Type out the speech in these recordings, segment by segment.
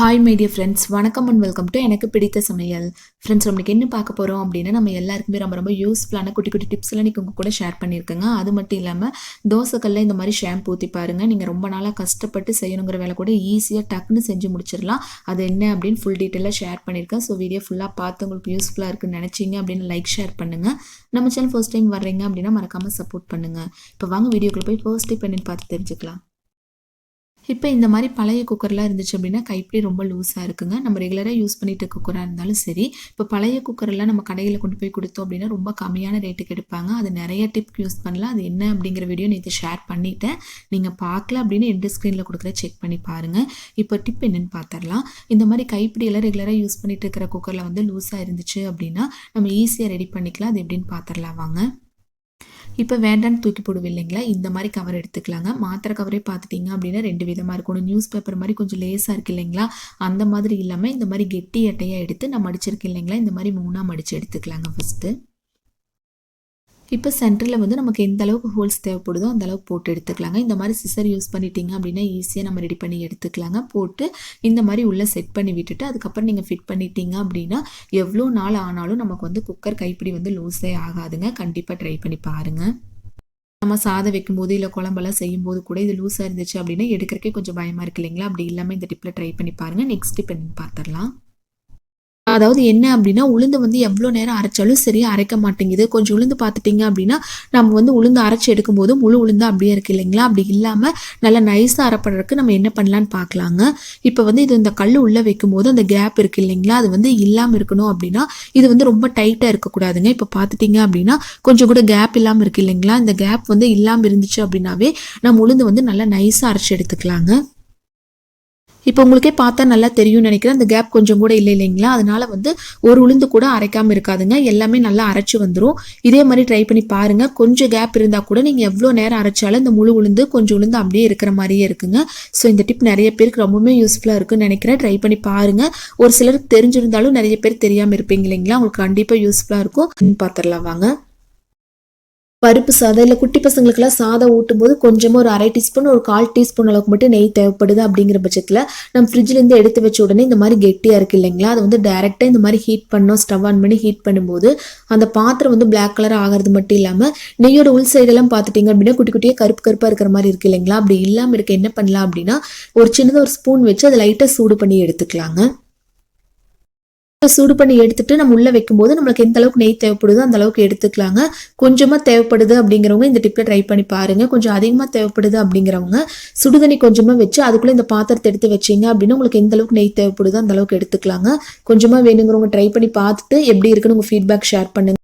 Hi my dear friends வணக்கம் and welcome to எனக்கு பிடித்த சமையல். ஃப்ரெண்ட்ஸ் நம்மளுக்கு என்ன பார்க்க போகிறோம் அப்படின்னா நம்ம எல்லாருக்குமே ரொம்ப ரொம்ப யூஸ்ஃபுல்லான குட்டி குட்டி டிப்ஸ்லாம் நீங்கள் உங்கள் கூட ஷேர் பண்ணியிருக்கேங்க. அது மட்டும் இல்லாமல் தோசைக்கல்ல இந்த மாதிரி ஷாம்பு ஊற்றி பாருங்கள் நீங்கள் ரொம்ப நாளாக கஷ்டப்பட்டு செய்யணுங்கிற வேலை கூட ஈஸியாக டக்குன்னு செஞ்சு முடிச்சிடலாம். அது என்ன அப்படின்னு ஃபுல் டீட்டெயிலாக ஷேர் பண்ணியிருக்கேன். ஸோ வீடியோ ஃபுல்லாக பார்த்து உங்களுக்கு யூஸ்ஃபுல்லாக இருக்குன்னு நினச்சிங்க அப்படின்னு லைக் ஷேர் பண்ணுங்கள் நம்ம சேனல் ஃபர்ஸ்ட் டைம் வர்றீங்க அப்படின்னா மறக்காமல் சப்போர்ட் பண்ணுங்கள் இப்போ வாங்க வீடியோக்குள்ளே போய் ஃபர்ஸ்ட் டிப் என்னன்னு பார்த்து தெரிஞ்சுக்கலாம். இப்போ இந்த மாதிரி பழைய குக்கர்லாம் இருந்துச்சு அப்படின்னா கைப்பிடி ரொம்ப லூஸாக இருக்குங்க. நம்ம ரெகுலராக யூஸ் பண்ணிட்டு குக்கராக இருந்தாலும் சரி. இப்போ பழைய குக்கர்லாம் நம்ம கடையில் கொண்டு போய் கொடுத்தோம் அப்படின்னா ரொம்ப கம்மியான ரேட்டுக்கு எடுப்பாங்க. அது நிறைய டிப் யூஸ் பண்ணலாம். அது என்ன அப்படிங்கிற வீடியோ நேற்று ஷேர் பண்ணிட்டேன். நீங்கள் பார்க்கல அப்படின்னு எண்டு ஸ்க்ரீனில் கொடுக்குற செக் பண்ணி பாருங்கள் இப்போ டிப் என்னென்னு பார்த்துடலாம் இந்த மாதிரி கைப்பிடியெல்லாம் ரெகுலராக யூஸ் பண்ணிட்டு இருக்கிற குக்கரில் வந்து லூஸாக இருந்துச்சு அப்படின்னா நம்ம ஈஸியாக ரெடி பண்ணிக்கலாம். அது எப்படின்னு பார்த்துடலாம் வாங்க. இப்போ வேண்டான்னு தூக்கி போடுவோம் இல்லைங்களா இந்த மாதிரி கவர் எடுத்துக்கலாங்க. மாத்திரை கவரே பார்த்துட்டிங்க அப்படின்னா ரெண்டு விதமாக இருக்கணும் நியூஸ் பேப்பர் மாதிரி கொஞ்சம் லேஸாக இருக்குது இல்லைங்களா? அந்த மாதிரி இல்லாமல் இந்த மாதிரி கெட்டி அட்டையாக எடுத்து நான் மடிச்சிருக்கேன் இல்லைங்களா? இந்த மாதிரி மூணாக மடித்து எடுத்துக்கலாங்க ஃபஸ்ட்டு இப்போ சென்டரில் வந்து நமக்கு எந்த அளவுக்கு ஹோல்ஸ் தேவைப்படுதோ அந்த அளவுக்கு போட்டு எடுத்துக்கலாங்க. இந்த மாதிரி சிசர் யூஸ் பண்ணிட்டீங்க அப்படின்னா ஈஸியாக நம்ம ரெடி பண்ணி எடுத்துக்கலாங்க. போட்டு இந்த மாதிரி உள்ளே செட் பண்ணி விட்டுட்டு அதுக்கப்புறம் நீங்கள் ஃபிட் பண்ணிட்டீங்க அப்படின்னா எவ்வளோ நாள் ஆனாலும் நமக்கு வந்து குக்கர் கைப்பிடி வந்து லூஸே ஆகாதுங்க. கண்டிப்பாக ட்ரை பண்ணி பாருங்கள் நம்ம சாதம் வைக்கும்போது இல்லை குழம்பெல்லாம் செய்யும்போது கூட இது லூஸாக இருந்துச்சு அப்படின்னா எடுக்கிறக்கே கொஞ்சம் பயமாக இருக்கு இல்லைங்களா? அப்படி இல்லாமல் இந்த டிப்பில் ட்ரை பண்ணி பாருங்கள் நெக்ஸ்ட் டிப் என்னன்னு பார்த்துடலாம் அதாவது என்ன அப்படின்னா உளுந்து வந்து எவ்வளோ நேரம் அரைச்சாலும் சரியாக அரைக்க மாட்டேங்குது. கொஞ்சம் உளுந்து பார்த்துட்டிங்க அப்படின்னா நம்ம வந்து உளுந்து அரைச்சி எடுக்கும்போது முழு உளுந்து அப்படியே இருக்குது இல்லைங்களா? அப்படி இல்லாமல் நல்லா நைஸாக அரைப்படுறதுக்கு நம்ம என்ன பண்ணலான்னு பார்க்கலாங்க. இப்போ வந்து இது இந்த கல் உள்ளே வைக்கும்போது அந்த கேப் இருக்குது இல்லைங்களா? அது வந்து இல்லாமல் இருக்கணும் அப்படின்னா இது வந்து ரொம்ப டைட்டாக இருக்கக்கூடாதுங்க. இப்போ பார்த்துட்டிங்க அப்படின்னா கொஞ்சம் கூட கேப் இல்லாமல் இருக்குது இல்லைங்களா? இந்த கேப் வந்து இல்லாமல் இருந்துச்சு அப்படின்னாவே நம்ம உளுந்து வந்து நல்லா நைஸாக அரைச்சி எடுத்துக்கலாங்க. இப்போ உங்களுக்கே பார்த்தா நல்லா தெரியும்னு நினைக்கிறேன். அந்த கேப் கொஞ்சம் கூட இல்லை இல்லைங்களா? அதனால வந்து ஒரு உளுந்து கூட அரைக்காமல் இருக்காதுங்க. எல்லாமே நல்லா அரைச்சி வந்துடும் இதே மாதிரி ட்ரை பண்ணி பாருங்கள் கொஞ்சம் கேப் இருந்தால் கூட நீங்கள் எவ்வளோ நேரம் அரைச்சாலும் இந்த முழு உளுந்து கொஞ்சம் உளுந்து அப்படியே இருக்கிற மாதிரியே இருக்குங்க. ஸோ இந்த டிப் நிறைய பேருக்கு ரொம்பவுமே யூஸ்ஃபுல்லாக இருக்குன்னு நினைக்கிறேன். ட்ரை பண்ணி பாருங்கள் ஒரு சிலருக்கு தெரிஞ்சிருந்தாலும் நிறைய பேர் தெரியாமல் இருப்பீங்க இல்லைங்களா? உங்களுக்கு கண்டிப்பாக யூஸ்ஃபுல்லாக இருக்கும். பார்த்துடலாம் வாங்க. பருப்பு சாதம் இல்லை குட்டி பசங்களுக்கெல்லாம் சாதம் ஊட்டும் போது கொஞ்சமாக ஒரு அரை டீஸ்பூன் ஒரு கால் டீஸ்பூன் அளவுக்கு மட்டும் நெய் தேவைப்படுது அப்படிங்கிற பட்சத்தில் நம்ம ஃப்ரிட்ஜ்லேருந்து எடுத்து வச்ச உடனே இந்த மாதிரி கெட்டியாக இருக்குது இல்லைங்களா? அது வந்து டேரெக்டாக இந்த மாதிரி ஹீட் பண்ணோம் ஸ்டவ் ஆன் பண்ணி ஹீட் பண்ணும்போது அந்த பாத்திரம் வந்து பிளாக் கலர் ஆகிறது மட்டும் இல்லாமல் நெய்யோட உள் சைடெல்லாம் பார்த்துட்டிங்க அப்படின்னா குட்டி குட்டியாக கருப்பு கருப்பாக இருக்கிற மாதிரி இருக்குது இல்லைங்களா? அப்படி இல்லாமல் இருக்க என்ன பண்ணலாம் அப்படின்னா ஒரு சின்னதாக ஒரு ஸ்பூன் வச்சு அதை லைட்டாக சூடு பண்ணி எடுத்துக்கலாங்க. சூடு பண்ணி எடுத்துட்டு நம்ம உள்ள வைக்கும்போது நம்மளுக்கு எந்த அளவுக்கு நெய் தேவைப்படுதோ அந்த அளவுக்கு எடுத்துக்கலாங்க. கொஞ்சமா தேவைப்படுது அப்படிங்கிறவங்க இந்த டிப்ல ட்ரை பண்ணி பாருங்க. கொஞ்சம் அதிகமா தேவைப்படுது அப்படிங்கிறவங்க சுடுதண்ணி கொஞ்சமா வச்சு அதுக்குள்ள இந்த பாத்திரத்தை எடுத்து வச்சீங்க அப்படின்னா உங்களுக்கு எந்த அளவுக்கு நெய் தேவைப்படுதோ அந்த அளவுக்கு எடுத்துக்கலாங்க. கொஞ்சமா வேணுங்கிறவங்க ட்ரை பண்ணி பார்த்துட்டு எப்படி இருக்குன்னு உங்க ஃபீட்பேக் ஷேர் பண்ணுங்க.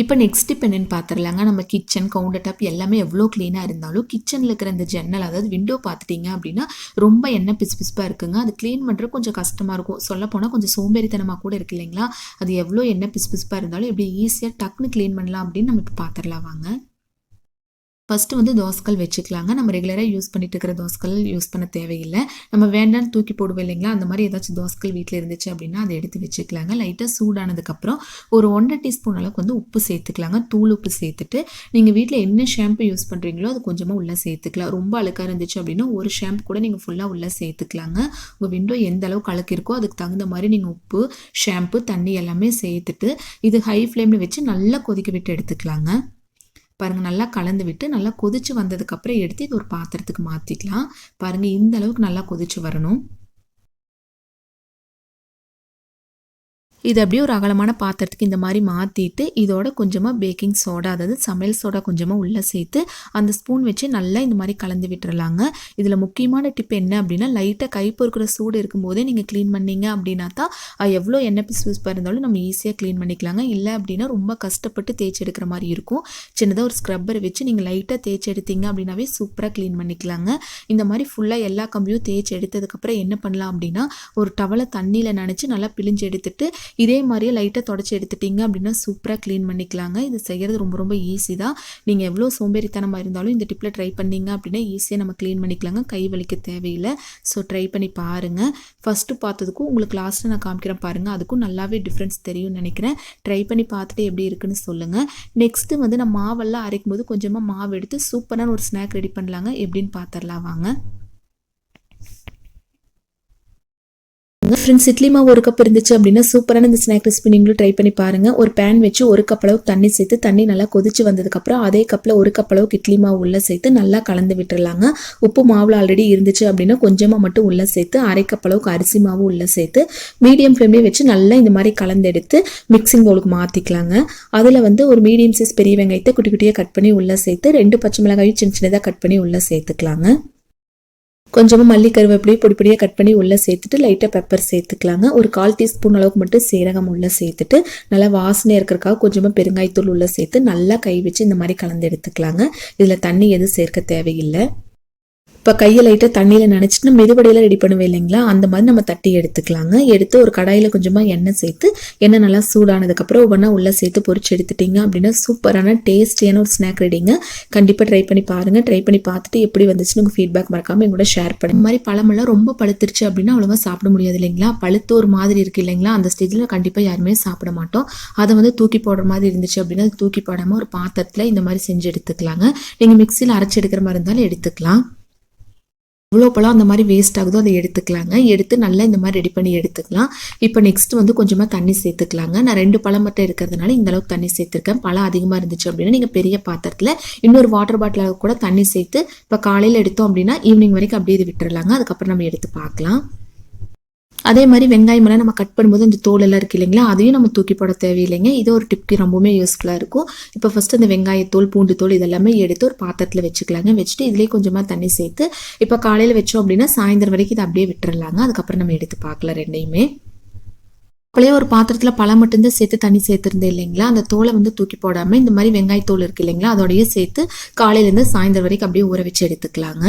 இப்போ நெக்ஸ்ட் இப்போ என்னென்னு பார்த்துடலாங்க நம்ம கிச்சன் கவுண்டர் டாப் எல்லாமே எவ்வளோ க்ளீனாக இருந்தாலும் கிச்சனில் இருக்கிற இந்த ஜன்னல் அதாவது விண்டோ பார்த்துட்டிங்க அப்படின்னா ரொம்ப எண்ணெய் பிசு பிசுப்பாக இருக்குங்க. அது க்ளீன் பண்ணுறது கொஞ்சம் கஷ்டமாக இருக்கும். சொல்லப்போனால் கொஞ்சம் சோம்பேறித்தனமாக கூட இருக்கு இல்லைங்களா? அது எவ்வளோ எண்ணெய் பிசு பிசுப்பாக இருந்தாலும் எப்படி ஈஸியாக டக்குன்னு க்ளீன் பண்ணலாம் அப்படின்னு நம்ம இப்போ பார்த்துடலாம் வாங்க. ஃபஸ்ட்டு வந்து தோசைக்கல் வச்சுக்கலாங்க. நம்ம ரெகுலராக யூஸ் பண்ணிட்டு இருக்கிற தோசைக்கல் யூஸ் பண்ண தேவையில்லை. நம்ம வேண்டான்னு தூக்கி போடுவோம் இல்லைங்களா? அந்த மாதிரி ஏதாச்சும் தோசைக்கல் வீட்டில் இருந்துச்சு அப்படின்னா அதை எடுத்து வச்சுக்கலாங்க. லைட்டாக சூடானதுக்கப்புறம் ஒரு ஒன்றரை டீஸ்பூன் அளவுக்கு வந்து உப்பு சேர்த்துக்கலாங்க. தூள் உப்பு சேர்த்துட்டு நீங்கள் வீட்டில் என்ன ஷாம்பு யூஸ் பண்ணுறீங்களோ அது கொஞ்சமாக உள்ளே சேர்த்துக்கலாம். ரொம்ப அழுக்காக இருந்துச்சு அப்படின்னா ஒரு ஷாம்பு கூட நீங்கள் ஃபுல்லாக உள்ளே சேர்த்துக்கலாங்க. உங்கள் விண்டோ எந்த அளவுக்கு அழுக்கு இருக்கோ அதுக்கு தகுந்த மாதிரி நீங்கள் உப்பு ஷாம்பு தண்ணி எல்லாமே சேர்த்துட்டு இது ஹை ஃப்ளேமில் வச்சு நல்லா கொதிக்க விட்டு எடுத்துக்கலாங்க. பாருங்கள் நல்லா கலந்து விட்டு நல்லா கொதிச்சு வந்ததுக்கப்புறம் எடுத்து இது ஒரு பாத்திரத்துக்கு மாற்றிக்கலாம் பாருங்கள் இந்த அளவுக்கு நல்லா கொதிச்சு வரணும். இது அப்படியே ஒரு அகலமான பாத்திரத்துக்கு இந்த மாதிரி மாற்றிட்டு இதோட கொஞ்சமாக பேக்கிங் சோடா அதாவது சமையல் சோடா கொஞ்சமாக உள்ளே சேர்த்து அந்த ஸ்பூன் வச்சு நல்லா இந்த மாதிரி கலந்து விட்டுறலாங்க. இதில் முக்கியமான டிப் என்ன அப்படின்னா லைட்டாக கை பொறுக்கிற சூடு இருக்கும்போதே நீங்கள் க்ளீன் பண்ணீங்க அப்படின்னா தான் எவ்வளோ எண்ணெய் பிசு பிசுப்பாக இருந்தாலும் நம்ம ஈஸியாக க்ளீன் பண்ணிக்கலாங்க. இல்லை அப்படின்னா ரொம்ப கஷ்டப்பட்டு தேய்ச்சி எடுக்கிற மாதிரி இருக்கும். சின்னதாக ஒரு ஸ்க்ரப்பர் வச்சு நீங்கள் லைட்டாக தேய்ச்சி எடுத்தீங்க அப்படின்னாவே சூப்பராக க்ளீன் பண்ணிக்கலாங்க. இந்த மாதிரி ஃபுல்லாக எல்லா கம்பியும் தேய்ச்சி எடுத்ததுக்கப்புறம் என்ன பண்ணலாம் அப்படின்னா ஒரு டவலை தண்ணியில் நினச்சி நல்லா பிழிஞ்சு எடுத்துட்டு இதே மாதிரியே லைட்டாக தொடச்சி எடுத்துட்டிங்க அப்படின்னா சூப்பராக க்ளீன் பண்ணிக்கலாங்க. இது செய்கிறது ரொம்ப ரொம்ப ஈஸி தான். நீங்கள் எவ்வளோ சோம்பேறித்தனமாக இருந்தாலும் இந்த டிப்பில் ட்ரை பண்ணிங்க அப்படின்னா ஈஸியாக நம்ம க்ளீன் பண்ணிக்கலாங்க. கை வலிக்க தேவையில்லை. ஸோ ட்ரை பண்ணி பாருங்கள் ஃபஸ்ட்டு பார்த்ததுக்கும் உங்களுக்கு லாஸ்ட்டு நான் காமிக்கிறேன் பாருங்கள் அதுக்கும் நல்லாவே டிஃப்ரென்ஸ் தெரியும்னு நினைக்கிறேன். ட்ரை பண்ணி பார்த்துட்டு எப்படி இருக்குன்னு சொல்லுங்கள் நெக்ஸ்ட்டு வந்து நான் மாவெல்லாம் அரைக்கும் போது கொஞ்சமாக மாவு எடுத்து சூப்பரான ஒரு ஸ்நாக் ரெடி பண்ணலாங்க. எப்படின்னு பார்த்துடலாம் வாங்க. ஃப்ரெண்ட்ஸ் இட்லி மாவு ஒரு கப் இருந்துச்சு அப்படின்னா சூப்பரான இந்த ஸ்நாக் ரெசிபி நீங்களும் ட்ரை பண்ணி பாருங்க. ஒரு பேன் வச்சு ஒரு கப் அளவுக்கு தண்ணி சேர்த்து தண்ணி நல்லா கொதிச்சு வந்ததுக்கப்புறம் அதே கப்பில் ஒரு கப் அளவுக்கு இட்லி மாவு உள்ளே சேர்த்து நல்லா கலந்து விட்டுடலாங்க உப்பு மாவில் ஆல்ரெடி இருந்துச்சு அப்படின்னா கொஞ்சமாக மட்டும் உள்ளே சேர்த்து அரை கப் அளவுக்கு அரிசி மாவு உள்ளே சேர்த்து மீடியம் ஃப்ளேம்லேயே வச்சு நல்லா இந்த மாதிரி கலந்து எடுத்து மிக்சிங் பவுலுக்கு மாற்றிக்கலாங்க அதில் வந்து ஒரு மீடியம் சைஸ் பெரிய வெங்காயத்தை குட்டி குட்டியாக கட் பண்ணி உள்ளே சேர்த்து ரெண்டு பச்சை மிளகாயும் சின்ன சின்னதாக கட் பண்ணி உள்ளே சேர்த்துக்கலாங்க. கொஞ்சமாக மல்லி கருவேப்பிலையும் பொடி பொடியாக கட் பண்ணி உள்ளே சேர்த்துட்டு லைட்டாக பெப்பர் சேர்த்துக்கலாங்க. ஒரு கால் டீஸ்பூன் அளவுக்கு மட்டும் சீரகம் உள்ளே சேர்த்துட்டு நல்லா வாசனை இருக்கிறக்காக கொஞ்சமாக பெருங்காயத்தூள் உள்ளே சேர்த்து நல்லா கை வச்சு இந்த மாதிரி கலந்து எடுத்துக்கலாங்க. இதில் தண்ணி எதுவும் சேர்க்க தேவையில்லை. இப்போ கையை லைட்டாக தண்ணியில் நினச்சிட்டு மெதுவடையில் ரெடி பண்ணுவேன் இல்லைங்களா? அந்த மாதிரி நம்ம தட்டி எடுத்துக்கலாங்க. எடுத்து ஒரு கடாயில் கொஞ்சமாக எண்ணெய் சேர்த்து எண்ணெய் நல்லா சூடானதுக்கப்புறம் ஒவ்வொன்றா உள்ளே சேர்த்து பொறிச்சு எடுத்துட்டிங்க அப்படின்னா சூப்பரான டேஸ்டியான ஒரு ஸ்நாக் ரெடிங்க கண்டிப்பாக ட்ரை பண்ணி பாருங்கள் ட்ரை பண்ணி பார்த்துட்டு எப்படி வந்துச்சுன்னு உங்கள் ஃபீட்பேக் மறக்காமல் எங்கூட ஷேர் பண்ணுங்க. இந்த மாதிரி பழமெல்லாம் ரொம்ப பழுத்துருச்சு அப்படின்னா அவ்வளோவா சாப்பிட முடியாது இல்லைங்களா? பழுத்து ஒரு மாதிரி இருக்குது இல்லைங்களா? அந்த ஸ்டேஜில் கண்டிப்பாக யாருமே சாப்பிட மாட்டோம். அதை வந்து தூக்கி போடுற மாதிரி இருந்துச்சு அப்படின்னா அது தூக்கி போடாமல் ஒரு பாத்திரத்தில் இந்த மாதிரி செஞ்சு எடுத்துக்கலாங்க. நீங்கள் மிக்சியில் அரைச்சி எடுக்கிற மாதிரி இருந்தாலும் எடுத்துக்கலாம். எவ்வளோ பழம் அந்த மாதிரி வேஸ்ட் ஆகுதோ அதை எடுத்துக்கலாங்க. எடுத்து நல்லா இந்த மாதிரி ரெடி பண்ணி எடுத்துக்கலாம். இப்போ நெக்ஸ்ட் வந்து கொஞ்சமாக தண்ணி சேர்த்துக்கலாங்க. நான் ரெண்டு பழம் மட்டும் இருக்கிறதுனால இந்த அளவுக்கு தண்ணி சேர்த்துருக்கேன். பழம் அதிகமாக இருந்துச்சு அப்படின்னா நீங்கள் பெரிய பாத்திரத்தில் இன்னொரு வாட்டர் பாட்டில் கூட தண்ணி சேர்த்து இப்போ காலையில் எடுத்தோம் அப்படின்னா ஈவினிங் வரைக்கும் அப்படியே இது விட்டுறலாங்க. அதுக்கப்புறம் நம்ம எடுத்து பார்க்கலாம். அதே மாதிரி வெங்காயம் எல்லாம் நம்ம கட் பண்ணும்போது அந்த தோல் எல்லாம் இருக்கு இல்லைங்களா? அதையும் நம்ம தூக்கி போட தேவையில்லைங்க. இது ஒரு டிப்க்கு ரொம்பவுமே யூஸ்ஃபுல்லாக இருக்கும். இப்போ ஃபஸ்ட்டு அந்த வெங்காயத்தோல் பூண்டு தோல் இதெல்லாமே எடுத்து ஒரு பாத்திரத்தில் வச்சுக்கலாங்க. வச்சுட்டு இதுலேயே கொஞ்சமாக தண்ணி சேர்த்து இப்போ காலையில் வச்சோம் அப்படின்னா சாயந்தரம் வரைக்கும் இதை அப்படியே விட்டுறலாங்க. அதுக்கப்புறம் நம்ம எடுத்து பார்க்கலாம் ரெண்டையுமே. அப்படியே ஒரு பாத்திரத்தில் பழம் மட்டும்தான் சேர்த்து தண்ணி சேர்த்துருந்தேன் இல்லைங்களா? அந்த தோலை வந்து தூக்கி போடாமல் இந்த மாதிரி வெங்காயத்தோல் இருக்கு இல்லைங்களா? அதோடய சேர்த்து காலையிலேருந்து சாயந்தரம் வரைக்கும் அப்படியே ஊற வச்சு எடுத்துக்கலாங்க.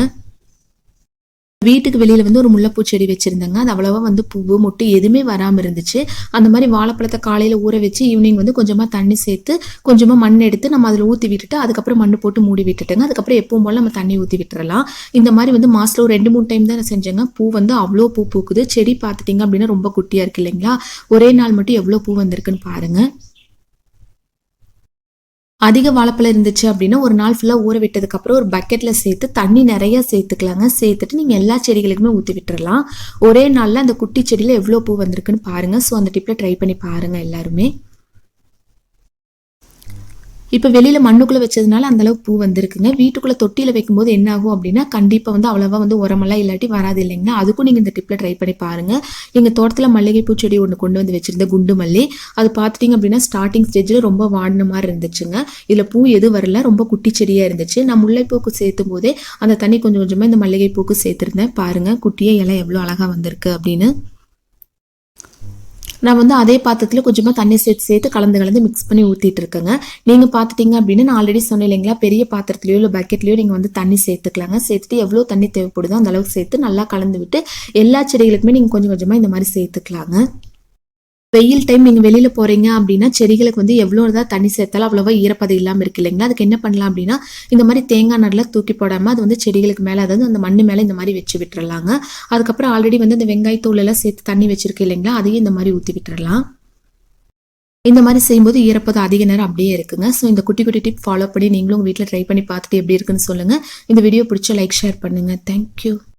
வீட்டுக்கு வெளியில் வந்து ஒரு முல்லைப்பூ செடி வச்சுருந்தேங்க. அது அவ்வளோவா வந்து பூவு மொட்டு எதுவுமே வராமல் இருந்துச்சு. அந்த மாதிரி வாழைப்பழத்தை காலையில் ஊற வச்சு ஈவினிங் வந்து கொஞ்சமாக தண்ணி சேர்த்து கொஞ்சமாக மண் எடுத்து நம்ம அதில் ஊற்றி விட்டுட்டு அதுக்கப்புறம் மண் போட்டு மூடி விட்டுட்டுங்க. அதுக்கப்புறம் எப்பவும் போல் நம்ம தண்ணி ஊற்றி விட்டுறலாம். இந்த மாதிரி வந்து மாதத்தில் ஒரு ரெண்டு மூணு டைம் தான் நான் செஞ்சேங்க. பூ வந்து அவ்வளோ பூ பூக்குது. செடி பார்த்துட்டிங்க அப்படின்னா ரொம்ப குட்டியாக இருக்கு இல்லைங்களா? ஒரே நாள் மட்டும் எவ்வளோ பூ வந்திருக்குன்னு பாருங்கள் அதிக வாழைப்பழம் இருந்துச்சு அப்படின்னா ஒரு நாள் ஃபுல்லாக ஊற விட்டதுக்கப்புறம் ஒரு பக்கெட்டில் சேர்த்து தண்ணி நிறையா சேர்த்துக்கலாங்க. சேர்த்துட்டு நீங்கள் எல்லா செடிகளுக்குமே ஊற்றி விட்டுறலாம். ஒரே நாளில் அந்த குட்டி செடியில் எவ்வளோ பூ வந்திருக்குன்னு பாருங்கள் ஸோ அந்த டிப்பில் ட்ரை பண்ணி பாருங்கள் எல்லாருமே. இப்போ வெளியில் மண்ணுக்குள்ளே வச்சதுனால அந்தளவுக்கு பூ வந்திருக்குங்க. வீட்டுக்குள்ளே தொட்டியில் வைக்கும்போது என்ன ஆகும் அப்படின்னா கண்டிப்பாக வந்து அவ்வளோவா வந்து உரமெல்லாம் இல்லாட்டி வராது இல்லைங்களா? அதுக்கும் நீங்கள் இந்த டிப்பில் ட்ரை பண்ணி பாருங்கள் எங்கள் தோட்டத்தில் மல்லிகைப்பூ செடி ஒன்று கொண்டு வந்து வச்சுருந்த குண்டு மல்லி அது பார்த்துட்டிங்க அப்படின்னா ஸ்டார்டிங் ஸ்டேஜில் ரொம்ப வாடின மாதிரி இருந்துச்சுங்க. இதில் பூ எதுவும் வரல ரொம்ப குட்டி செடியாக இருந்துச்சு. நான் முல்லைப்பூக்கு சேர்த்தும் போதே அந்த தண்ணி கொஞ்சம் கொஞ்சமாக இந்த மல்லிகைப்பூக்கு சேர்த்துருந்தேன். பாருங்கள் குட்டியே இலை எவ்வளோ அழகாக வந்திருக்கு அப்படின்னு. நான் வந்து அதே பாத்திரத்தில் கொஞ்சமாக தண்ணி சேர்த்து சேர்த்து கலந்து கலந்து மிக்ஸ் பண்ணி ஊற்றிட்டு இருக்கேங்க நீங்கள் பார்த்துட்டிங்க அப்படின்னு நான் ஆல்ரெடி சொன்னேன் இல்லைங்களா பெரிய பாத்திரத்துலையோ இல்லை பக்கெட்லையோ நீங்கள் வந்து தண்ணி சேர்த்துக்கலாங்க. சேர்த்துட்டு எவ்வளோ தண்ணி தேவைப்படுதோ அந்த அளவுக்கு சேர்த்து நல்லா கலந்து விட்டு எல்லா செடிகளுக்குமே நீங்கள் கொஞ்சம் கொஞ்சமாக இந்த மாதிரி சேர்த்துக்கலாங்க. வெயில் டைம் நீங்கள் வெளியில் போகிறீங்க அப்படின்னா செடிகளுக்கு வந்து எவ்வளோ தான் தண்ணி சேர்த்தாலும் அவ்வளோவா ஈரப்பதம் இல்லாமல் இருக்கு இல்லைங்களா? அதுக்கு என்ன பண்ணலாம் அப்படின்னா இந்த மாதிரி தேங்காய் நல்லா தூக்கி போடாமல் அது வந்து செடிகளுக்கு மேலே அதாவது அந்த மண்ணு மேலே இந்த மாதிரி வச்சு விட்டுறலாங்க. அதுக்கப்புறம் ஆல்ரெடி வந்து இந்த வெங்காயத்தூள் எல்லாம் சேர்த்து தண்ணி வச்சிருக்கு இல்லைங்களா? அதையும் இந்த மாதிரி ஊற்றி விட்டுறலாம். இந்த மாதிரி செய்யும்போது ஈரப்பதம் அதிக நேரம் அப்படியே இருக்குங்க. ஸோ இந்த குட்டி குட்டி டிப் ஃபாலோ பண்ணி நீங்களும் உங்கள் வீட்டில் ட்ரை பண்ணி பார்த்துட்டு எப்படி இருக்குன்னு சொல்லுங்கள் இந்த வீடியோ பிடிச்ச லைக் ஷேர் பண்ணுங்கள் தேங்க்யூ